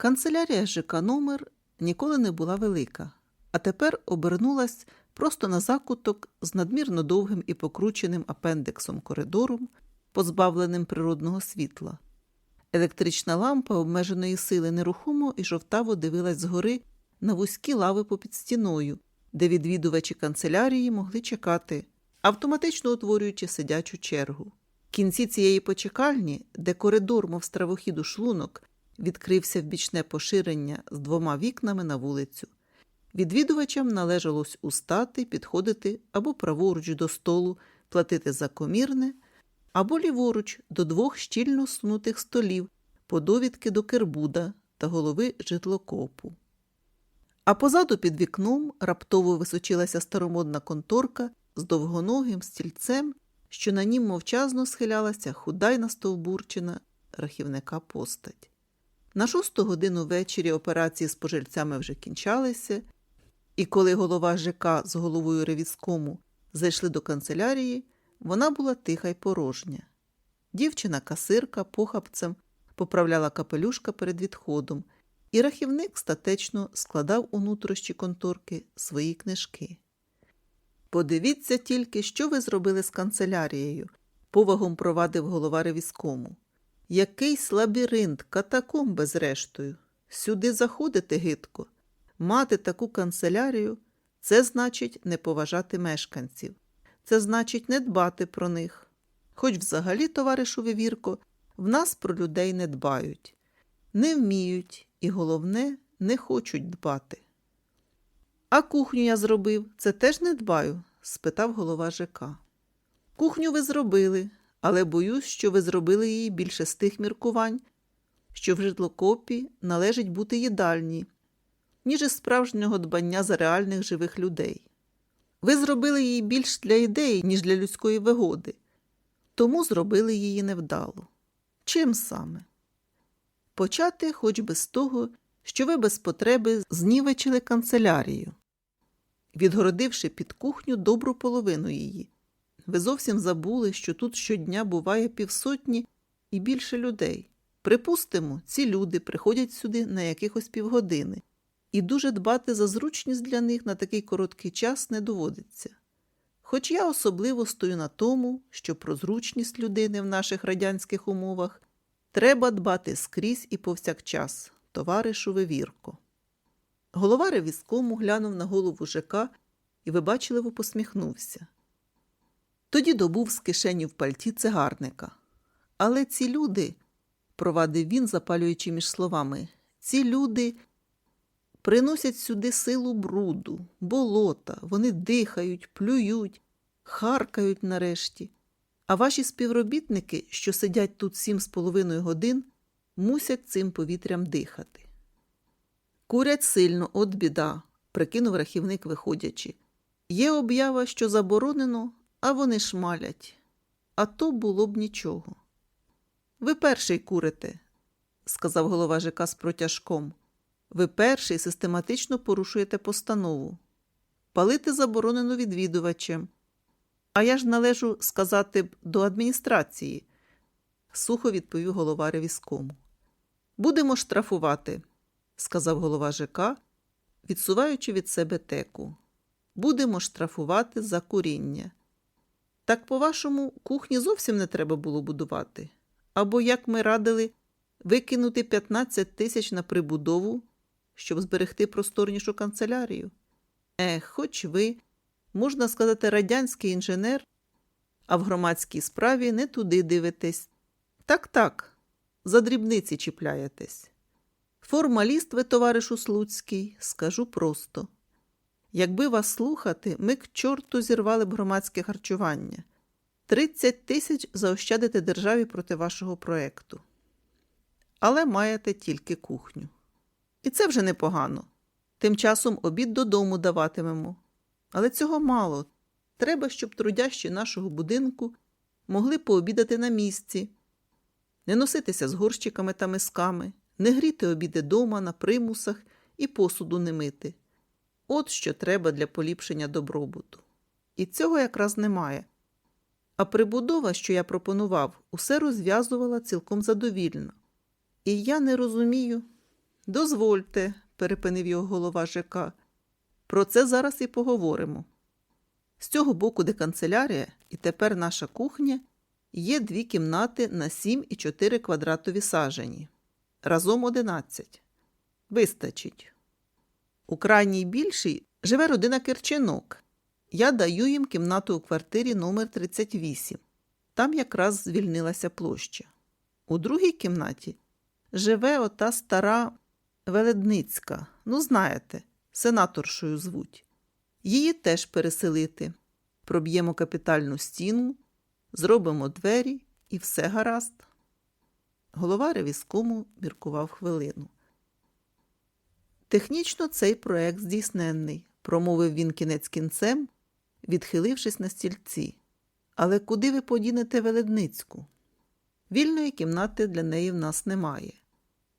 Канцелярія ЖК номер ніколи не була велика, а тепер обернулась просто на закуток з надмірно довгим і покрученим апендексом коридором, позбавленим природного світла. Електрична лампа обмеженої сили нерухомо і жовтаво дивилась згори на вузькі лави попід стіною, де відвідувачі канцелярії могли чекати, автоматично утворюючи сидячу чергу. В кінці цієї почекальні, де коридор, мов стравохід у шлунок, відкрився в бічне поширення з двома вікнами на вулицю. Відвідувачам належалось устати, підходити або праворуч до столу, платити за комірне, або ліворуч до двох щільно сунутих столів по до Кербуда та голови житлокопу. А позаду під вікном раптово височилася старомодна конторка з довгоногим стільцем, що на нім мовчазно схилялася худа й настовбурчена рахівника постать. На шосту годину ввечері операції з пожильцями вже кінчалися, і коли голова ЖК з головою ревізкому зайшли до канцелярії, вона була тиха й порожня. Дівчина-касирка похапцем поправляла капелюшка перед відходом, і рахівник статечно складав у нутрощі конторки свої книжки. Подивіться тільки, що ви зробили з канцелярією, повагом провадив голова ревізкому. Якийсь лабіринт, катакомби зрештою. Сюди заходити гидко. Мати таку канцелярію це значить не поважати мешканців, це значить не дбати про них. Хоч взагалі, товаришу Вивірко, в нас про людей не дбають, не вміють і, головне, не хочуть дбати. А кухню я зробив, це теж не дбаю? спитав голова ЖК. Кухню ви зробили, але боюсь, що ви зробили її більше з тих міркувань, що в житлокопі належить бути їдальні, ніж із справжнього дбання за реальних живих людей. Ви зробили її більш для ідеї, ніж для людської вигоди, тому зробили її невдало. Чим саме? Почати хоч би з того, що ви без потреби знівечили канцелярію, відгородивши під кухню добру половину її. Ви зовсім забули, що тут щодня буває півсотні і більше людей. Припустимо, ці люди приходять сюди на якихось півгодини, і дуже дбати за зручність для них на такий короткий час не доводиться. Хоч я особливо стою на тому, що про зручність людини в наших радянських умовах треба дбати скрізь і повсякчас, товаришу Вивірко. Голова ревізкому глянув на голову ЖК і вибачливо посміхнувся. Тоді добув з кишені в пальті цигарника. Але ці люди, провадив він, запалюючи між словами, ці люди приносять сюди силу бруду, болота, вони дихають, плюють, харкають нарешті. А ваші співробітники, що сидять тут сім з половиною годин, мусять цим повітрям дихати. Курять сильно, от біда, прикинув рахівник, виходячи. Є об'ява, що заборонено, а вони шмалять. А то було б нічого. Ви перший курите, сказав голова ЖК з протяжком. Ви перший систематично порушуєте постанову. Палити заборонено відвідувачем. А я ж належу сказати б до адміністрації, сухо відповів голова ревізкому. Будемо штрафувати, сказав голова ЖК, відсуваючи від себе теку. Будемо штрафувати за куріння. Так, по-вашому, кухні зовсім не треба було будувати. Або, як ми радили, викинути 15 тисяч на прибудову, щоб зберегти просторнішу канцелярію. Ех, хоч ви, можна сказати, радянський інженер, а в громадській справі не туди дивитесь. Так, так, за дрібниці чіпляєтесь. Формаліст ви, товаришу Слуцький, скажу просто. Якби вас слухати, ми к чорту зірвали б громадське харчування. 30 тисяч заощадите державі проти вашого проекту. Але маєте тільки кухню. І це вже непогано. Тим часом обід додому даватимемо. Але цього мало. Треба, щоб трудящі нашого будинку могли пообідати на місці, не носитися з горщиками та мисками, не гріти обіди дома на примусах і посуду не мити. От що треба для поліпшення добробуту. І цього якраз немає. А прибудова, що я пропонував, усе розв'язувала цілком задовільно. І я не розумію, Дозвольте, перепинив його голова ЖК. Про це зараз і поговоримо. З цього боку, де канцелярія, і тепер наша кухня, є дві кімнати на 7,4 квадратові сажені. Разом 11. Вистачить. У крайній більшій живе родина Керченок. Я даю їм кімнату у квартирі номер 38. Там якраз звільнилася площа. У другій кімнаті живе ота стара Веледницька, ну знаєте, сенаторшою звуть. Її теж переселити. Проб'ємо капітальну стіну, зробимо двері і все гаразд. Голова ревізкому міркував хвилину. Технічно цей проект здійсненний, промовив він кінець кінцем, відхилившись на стільці. Але куди ви подінете Веледницьку? Вільної кімнати для неї в нас немає.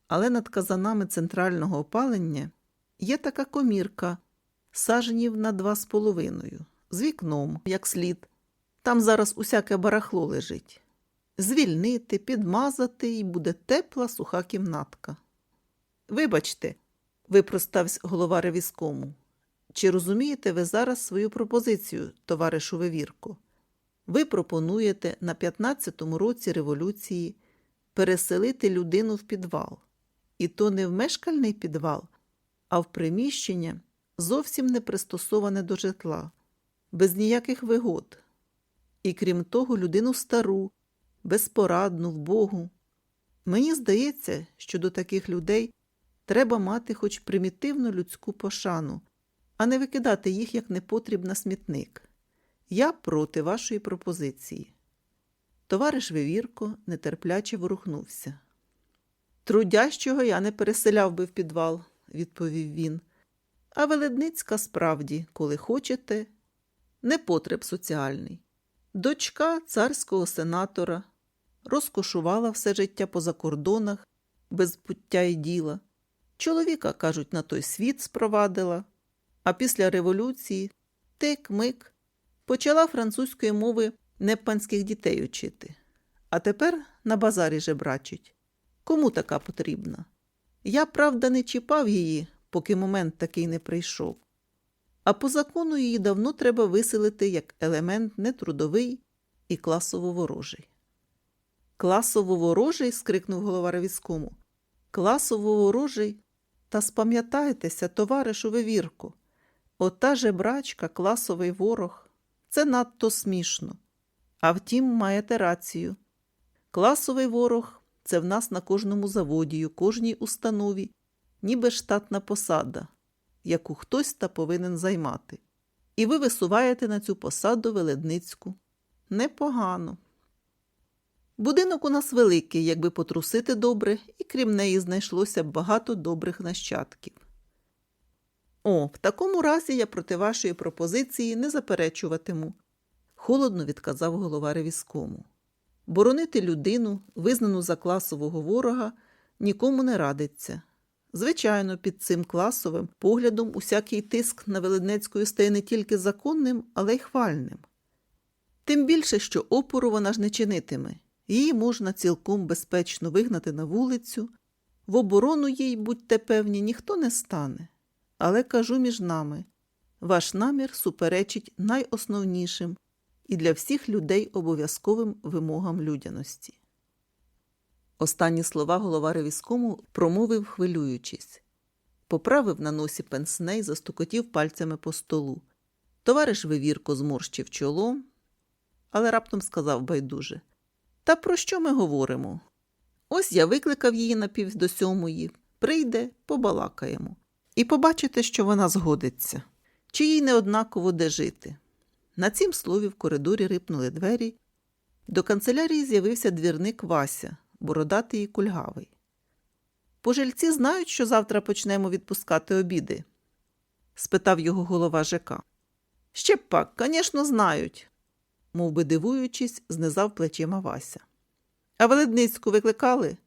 Але над казанами центрального опалення є така комірка саженів на два з половиною, з вікном, як слід. Там зараз усяке барахло лежить. Звільнити, підмазати і буде тепла суха кімнатка. Вибачте, випростався голова ревізкому. Чи розумієте ви зараз свою пропозицію, товаришу Вивірко? Ви пропонуєте на 15-му році революції переселити людину в підвал. І то не в мешкальний підвал, а в приміщення зовсім не пристосоване до житла, без ніяких вигод. І крім того, людину стару, безпорадну, вбогу. Мені здається, що до таких людей треба мати хоч примітивну людську пошану, а не викидати їх як непотріб на смітник. Я проти вашої пропозиції. Товариш Вивірко нетерпляче ворухнувся. Трудящого я не переселяв би в підвал, відповів він. А Веледницька справді, коли хочете, не потреб соціальний. Дочка царського сенатора розкошувала все життя по закордонах, без пуття і діла. Чоловіка, кажуть, на той світ спровадила, а після революції тик-мик почала французької мови непанських дітей учити. А тепер на базарі жебрачить. Кому така потрібна? Я, правда, не чіпав її, поки момент такий не прийшов. А по закону її давно треба виселити як елемент нетрудовий і класово ворожий. Класово ворожий? скрикнув голова ревізкому. Класово ворожий? Та спам'ятайтеся, товаришу Вивірку. Ота жебрачка, класовий ворог. Це надто смішно. А втім, маєте рацію. Класовий ворог це в нас на кожному заводі, у кожній установі, ніби штатна посада, яку хтось та повинен займати. І ви висуваєте на цю посаду веледницьку. Непогано. Будинок у нас великий, якби потрусити добре, і крім неї знайшлося багато добрих нащадків. О, в такому разі я проти вашої пропозиції не заперечуватиму, холодно відказав голова ревізкому. Боронити людину, визнану за класового ворога, нікому не радиться. Звичайно, під цим класовим поглядом усякий тиск на Веледнецькою стає не тільки законним, але й хвальним. Тим більше, що опору вона ж не чинитиме, її можна цілком безпечно вигнати на вулицю, в оборону їй, будьте певні, ніхто не стане. Але кажу між нами ваш намір суперечить найосновнішим і для всіх людей обов'язковим вимогам людяності. Останні слова голова ревізкому промовив, хвилюючись, поправив на носі пенсне й застукотів пальцями по столу. Товариш Вивірко зморщив чоло, але раптом сказав байдуже Та про що ми говоримо? Ось я викликав її на пів до сьомої, прийде, побалакаємо. І побачите, що вона згодиться, чи їй не однаково де жити. На цім слові в коридорі рипнули двері. До канцелярії з'явився двірник Вася, бородатий і кульгавий. Пожильці знають, що завтра почнемо відпускати обіди? спитав його голова ЖК. Ще пак, звісно, знають, мов би дивуючись, знизав плечима Вася. А Веледницьку викликали?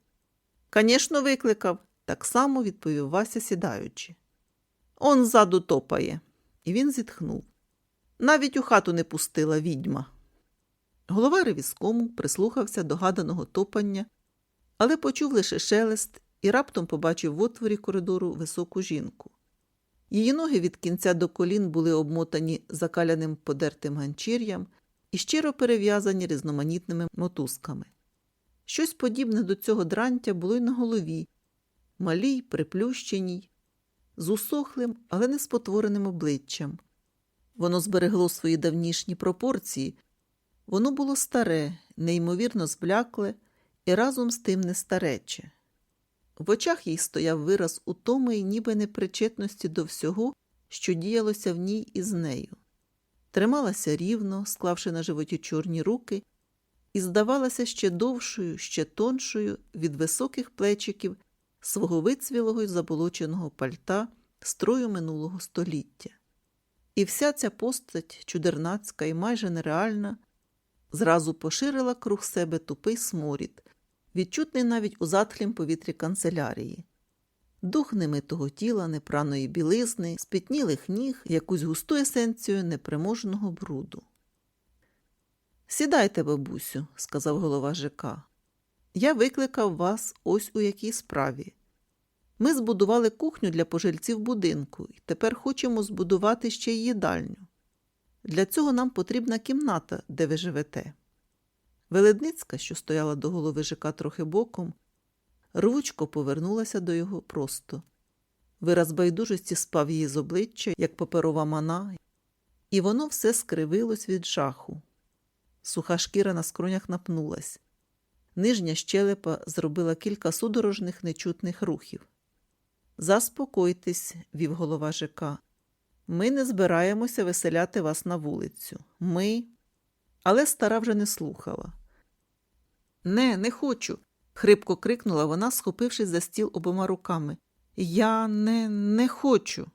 Звісно, викликав, так само відповів Вася, сідаючи. Он ззаду топає. І він зітхнув. Навіть у хату не пустила відьма. Голова ревізкому прислухався до гаданого топання, але почув лише шелест і раптом побачив в отворі коридору високу жінку. Її ноги від кінця до колін були обмотані закаляним подертим ганчір'ям і щиро перев'язані різноманітними мотузками. Щось подібне до цього дрантя було й на голові, малій, приплющеній, з усохлим, але не спотвореним обличчям. Воно зберегло свої давнішні пропорції, воно було старе, неймовірно зблякле і разом з тим не старече. В очах їй стояв вираз утоми й ніби непричетності до всього, що діялося в ній із нею. Трималася рівно, склавши на животі чорні руки, і здавалася ще довшою, ще тоншою від високих плечиків свого вицвілого й заболоченого пальта строю минулого століття. І вся ця постать, чудернацька і майже нереальна, зразу поширила круг себе тупий сморід, відчутний навіть у затхлім повітрі канцелярії. Дух немитого тіла, непраної білизни, спітнілих ніг, якусь густу есенцію неприможеного бруду. Сідайте, бабусю, сказав голова ЖК. Я викликав вас ось у якій справі. Ми збудували кухню для пожильців будинку і тепер хочемо збудувати ще й їдальню. Для цього нам потрібна кімната, де ви живете. Веледницька, що стояла до голови ЖК трохи боком, рвучко повернулася до його просто. Вираз байдужості спав її з обличчя, як паперова мана, і воно все скривилось від жаху. Суха шкіра на скронях напнулась. Нижня щелепа зробила кілька судорожних нечутних рухів. Заспокойтесь, вів голова ЖК. Ми не збираємося веселяти вас на вулицю. Ми. Але стара вже не слухала. Не, не хочу. Хрипко крикнула вона, схопившись за стіл обома руками. Я не, не хочу.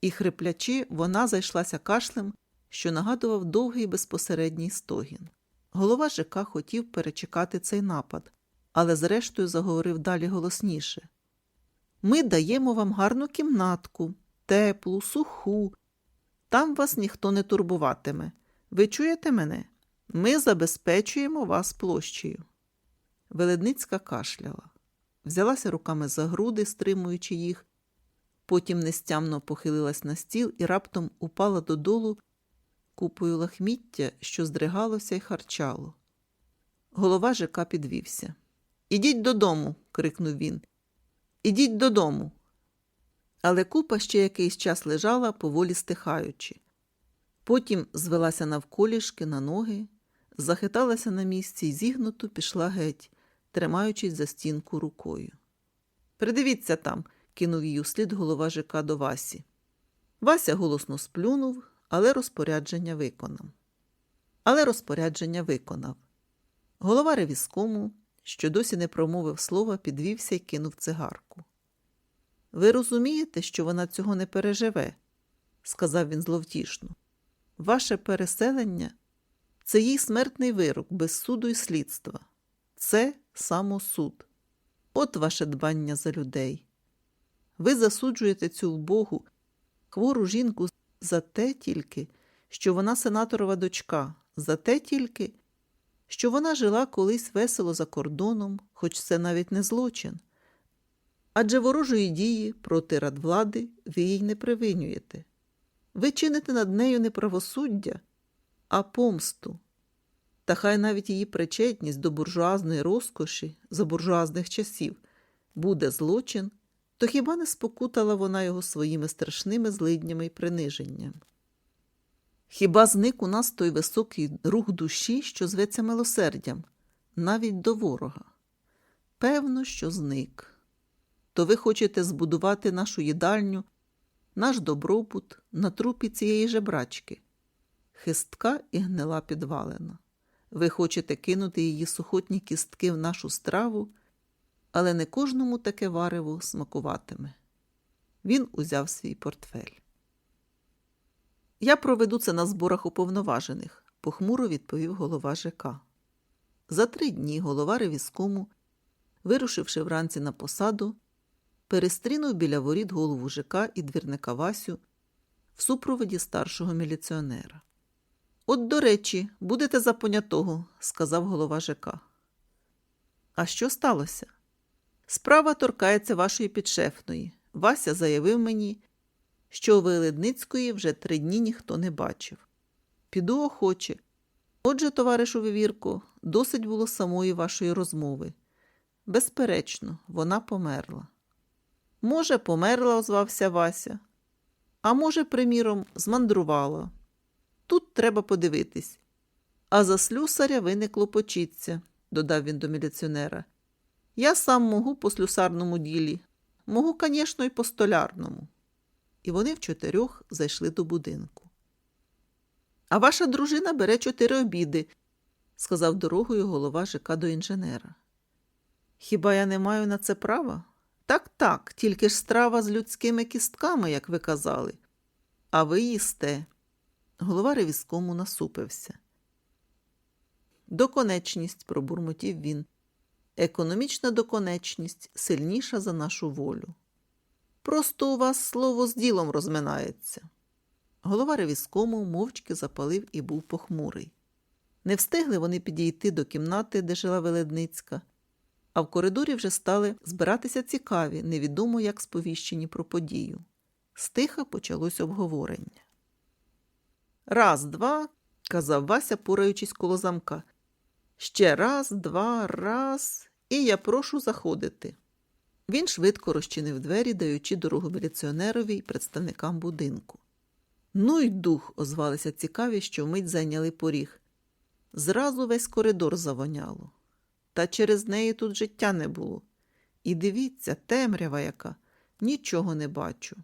І, хриплячи, вона зайшлася кашлем, що нагадував довгий безпосередній стогін. Голова ЖК хотів перечекати цей напад, але зрештою заговорив далі голосніше. Ми даємо вам гарну кімнатку, теплу, суху. Там вас ніхто не турбуватиме. Ви чуєте мене? Ми забезпечуємо вас площею. Веледницька кашляла, взялася руками за груди, стримуючи їх, потім нестямно похилилась на стіл і раптом упала додолу купою лахміття, що здригалося й харчало. Голова ЖК підвівся. Ідіть додому. крикнув він. Ідіть додому. Але купа ще якийсь час лежала, поволі стихаючи. Потім звелася навколішки на ноги, захиталася на місці і зігнуто пішла геть, тримаючись за стінку рукою. Придивіться там, кинув її услід голова ЖК до Васі. Вася голосно сплюнув, але розпорядження виконав. Але розпорядження виконав. Голова ревіскому, що досі не промовив слова, підвівся і кинув цигарку. Ви розумієте, що вона цього не переживе, сказав він зловтішно. Ваше переселення це їй смертний вирок без суду і слідства. Це самосуд. От ваше дбання за людей. Ви засуджуєте цю вбогу, хвору жінку за те тільки, що вона сенаторова дочка, за те тільки, що вона жила колись весело за кордоном, хоч це навіть не злочин. Адже ворожої дії проти радвлади ви їй не привинюєте. Ви чините над нею не правосуддя, а помсту. Та хай навіть її причетність до буржуазної розкоші за буржуазних часів буде злочин, то хіба не спокутала вона його своїми страшними злиднями й приниженням? Хіба зник у нас той високий рух душі, що зветься милосердям, навіть до ворога? Певно, що зник. То ви хочете збудувати нашу їдальню, наш добробут на трупі цієї жебрачки, хистка і гнила підвалена. Ви хочете кинути її сухотні кістки в нашу страву, але не кожному таке варево смакуватиме. Він узяв свій портфель. Я проведу це на зборах уповноважених, похмуро відповів голова ЖК. За три дні голова ревіскому, вирушивши вранці на посаду, перестрінув біля воріт голову ЖК і двірника Васю в супроводі старшого міліціонера. От, до речі, будете за понятого, сказав голова ЖК. А що сталося? Справа торкається вашої підшефної. Вася заявив мені, що Веледницької вже три дні ніхто не бачив. Піду охоче. Отже, товаришу Вивірко, досить було самої вашої розмови. Безперечно, вона померла. Може, померла, озвався Вася, а може, приміром, змандрувала. Тут треба подивитись. А за слюсаря ви не клопочіться, додав він до міліціонера. Я сам можу по слюсарному ділі, можу, звісно, і по столярному. І вони в чотирьох зайшли до будинку. А ваша дружина бере чотири обіди, сказав дорогою голова ЖК до інженера. Хіба я не маю на це права? Так, так, тільки ж страва з людськими кістками, як ви казали. А ви їсте. Голова ревізкому насупився. Доконечність, пробурмотів він. Економічна доконечність сильніша за нашу волю. Просто у вас слово з ділом розминається. Голова ревізкому мовчки запалив і був похмурий. Не встигли вони підійти до кімнати, де жила Веледницька, а в коридорі вже стали збиратися цікаві, невідомо як сповіщені про подію. Стиха почалось обговорення. Раз, два, казав Вася, пораючись коло замка. Ще раз, два, раз, і я прошу заходити. Він швидко розчинив двері, даючи дорогу міліціонерові й представникам будинку. Ну й дух, озвалися цікаві, що вмить зайняли поріг. Зразу весь коридор завоняло. Та через неї тут життя не було. І дивіться, темрява яка, нічого не бачу.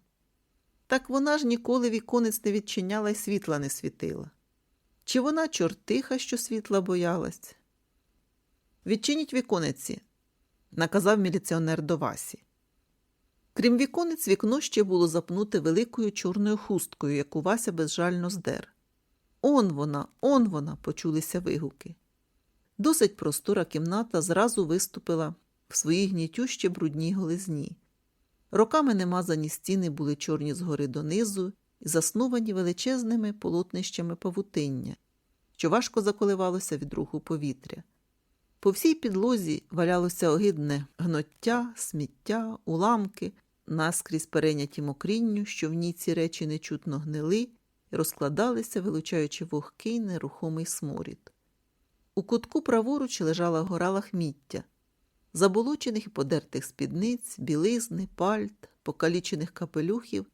Так вона ж ніколи віконець не відчиняла й світла не світила. Чи вона чортиха, що світла боялась? Відчиніть віконеці, наказав міліціонер до Васі. Крім віконець, вікно ще було запнуте великою чорною хусткою, яку Вася безжально здер. Он вона, он вона, почулися вигуки. Досить простора кімната зразу виступила в своїй гнітюще брудній голизні. Роками немазані стіни були чорні згори донизу і засновані величезними полотнищами павутиння, що важко заколивалося від руху повітря. По всій підлозі валялося огидне гноття, сміття, уламки, наскрізь перейняті мокрінню, що в ній ці речі нечутно гнили і розкладалися, вилучаючи вогкий нерухомий сморід. У кутку праворуч лежала гора лахміття, заболочених і подертих спідниць, білизни, пальт, покалічених капелюхів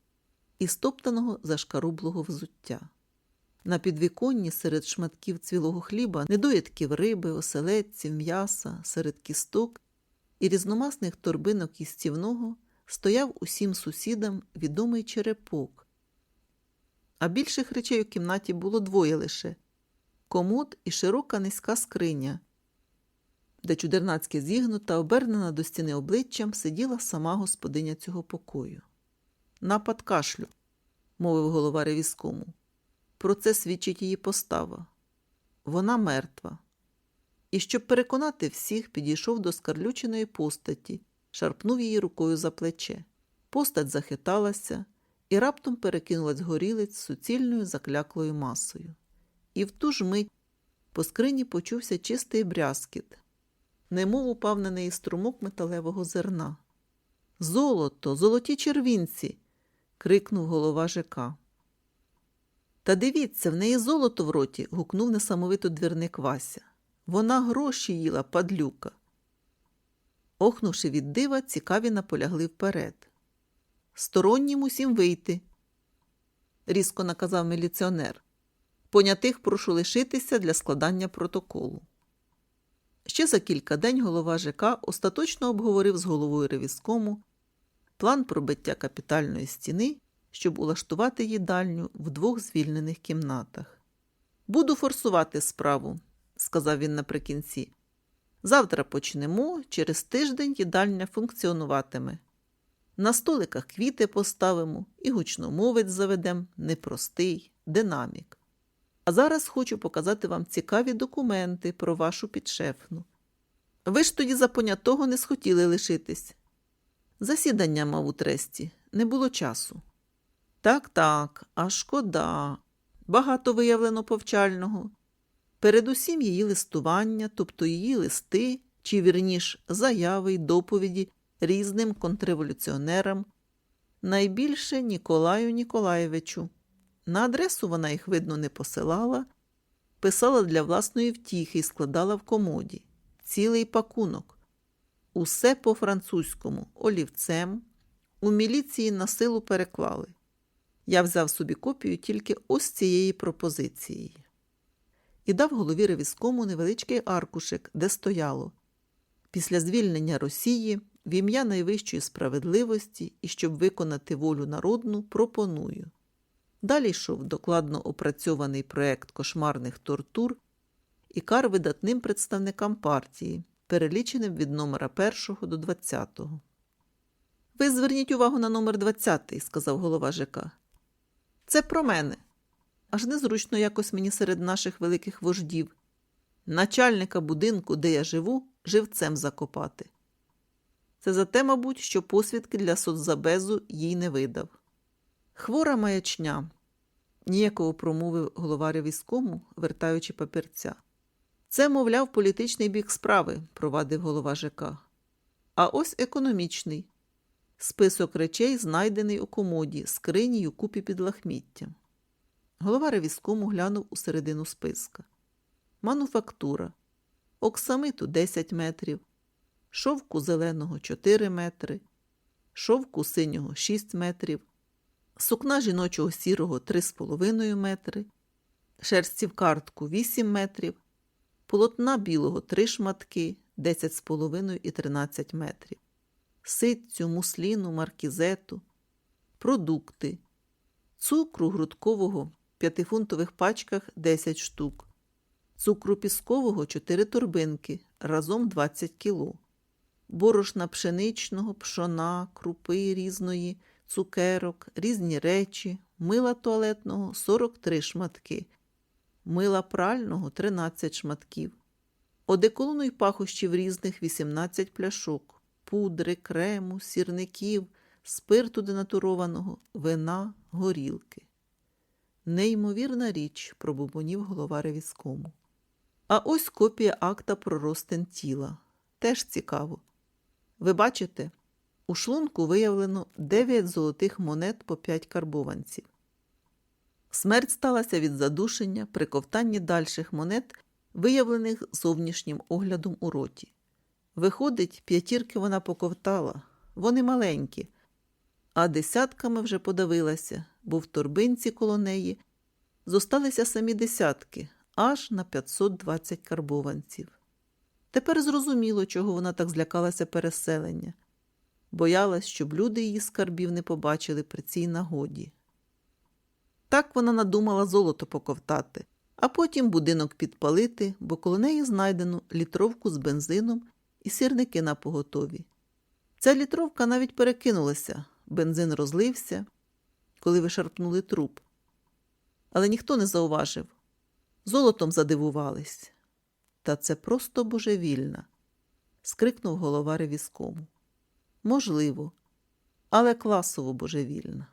і стоптаного зашкарублого взуття. На підвіконні серед шматків цвілого хліба, недоїдків риби, оселедців, м'яса, серед кісток і різномасних торбинок із стівного стояв усім сусідам відомий черепок. А більших речей у кімнаті було двоє лише комод і широка низька скриня, де чудернацьки зігнута, обернена до стіни обличчям, сиділа сама господиня цього покою. Напад кашлю, мовив голова ревізкому. Про це свідчить її постава. Вона мертва. І щоб переконати всіх, підійшов до скарлюченої постаті, шарпнув її рукою за плече. Постать захиталася і раптом перекинулась горілиць суцільною закляклою масою. І в ту ж мить по скрині почувся чистий брязкіт, немов упав на неї струмок металевого зерна. Золото, золоті червінці. крикнув голова ЖК. Та дивіться, в неї золото в роті. гукнув несамовито двірник Вася. Вона гроші їла, падлюка. Охнувши від дива, цікаві наполягли вперед. Стороннім усім вийти, різко наказав міліціонер. Понятих прошу лишитися для складання протоколу. Ще за кілька день голова ЖК остаточно обговорив з головою ревізкому план пробиття капітальної стіни, щоб улаштувати їдальню в двох звільнених кімнатах. Буду форсувати справу, сказав він наприкінці. Завтра почнемо, через тиждень їдальня функціонуватиме. На столиках квіти поставимо і гучномовець заведем непростий динамік. А зараз хочу показати вам цікаві документи про вашу підшефну. Ви ж тоді за понятого не схотіли лишитись. Засідання мав у тресті, не було часу. Так, так, а шкода. Багато виявлено повчального. Передусім її листування, тобто її листи, чи вірніш заяви й доповіді різним контрреволюціонерам, найбільше Ніколаю Ніколаєвичу. На адресу вона їх, видно, не посилала, писала для власної втіхи і складала в комоді. Цілий пакунок. Усе по-французькому, олівцем. У міліції на силу переклали. Я взяв собі копію тільки ось цієї пропозиції. І дав голові ревізкому невеличкий аркушик, де стояло після звільнення Росії в ім'я найвищої справедливості і щоб виконати волю народну, пропоную. Далі йшов докладно опрацьований проект кошмарних тортур і кар видатним представникам партії, переліченим від номера 1 до 20. Ви зверніть увагу на номер 20, сказав голова ЖК. Це про мене. Аж незручно якось мені серед наших великих вождів. Начальника будинку, де я живу, живцем закопати. Це за те, мабуть, що посвідки для соцзабезу їй не видав. Хвора маячня, ніяково промовив голова війському, вертаючи папірця. Це, мовляв, політичний бік справи, провадив голова ЖК. А ось економічний. Список речей, знайдений у комоді, скрині й у купі під лахміттям. Голова ревізкому глянув у середину списка. Мануфактура. Оксамиту 10 метрів, шовку зеленого 4 метри, шовку синього 6 метрів, сукна жіночого сірого 3,5 метри, шерсті в картку 8 метрів, полотна білого 3 шматки 10,5 і 13 метрів, ситцю, мусліну, маркізету, продукти, цукру грудкового в 5-фунтових пачках 10 штук, цукру піскового 4 торбинки, разом 20 кіло, борошна пшеничного, пшона, крупи різної, цукерок, різні речі, мила туалетного 43 шматки, мила прального 13 шматків, одеколону й пахощів різних 18 пляшок, пудри, крему, сірників, спирту денатурованого, вина, горілки. Неймовірна річ, пробубонів голова ревізкому. А ось копія акта про розтин тіла. Теж цікаво. Ви бачите, у шлунку виявлено 9 золотих монет по 5 карбованців. Смерть сталася від задушення при ковтанні дальших монет, виявлених зовнішнім оглядом у роті. Виходить, п'ятірки вона поковтала, вони маленькі, а десятками вже подавилася, бо в торбинці коло неї зосталися самі десятки, аж на 520 карбованців. Тепер зрозуміло, чого вона так злякалася переселення. Боялась, щоб люди її скарбів не побачили при цій нагоді. Так вона надумала золото поковтати, а потім будинок підпалити, бо коло неї знайдено літровку з бензином і сірники на поготові. Ця літровка навіть перекинулася, бензин розлився, коли вишарпнули труп. Але ніхто не зауважив. Золотом задивувались. Та це просто божевільна, скрикнув голова ревізкому. Можливо, але класово божевільна.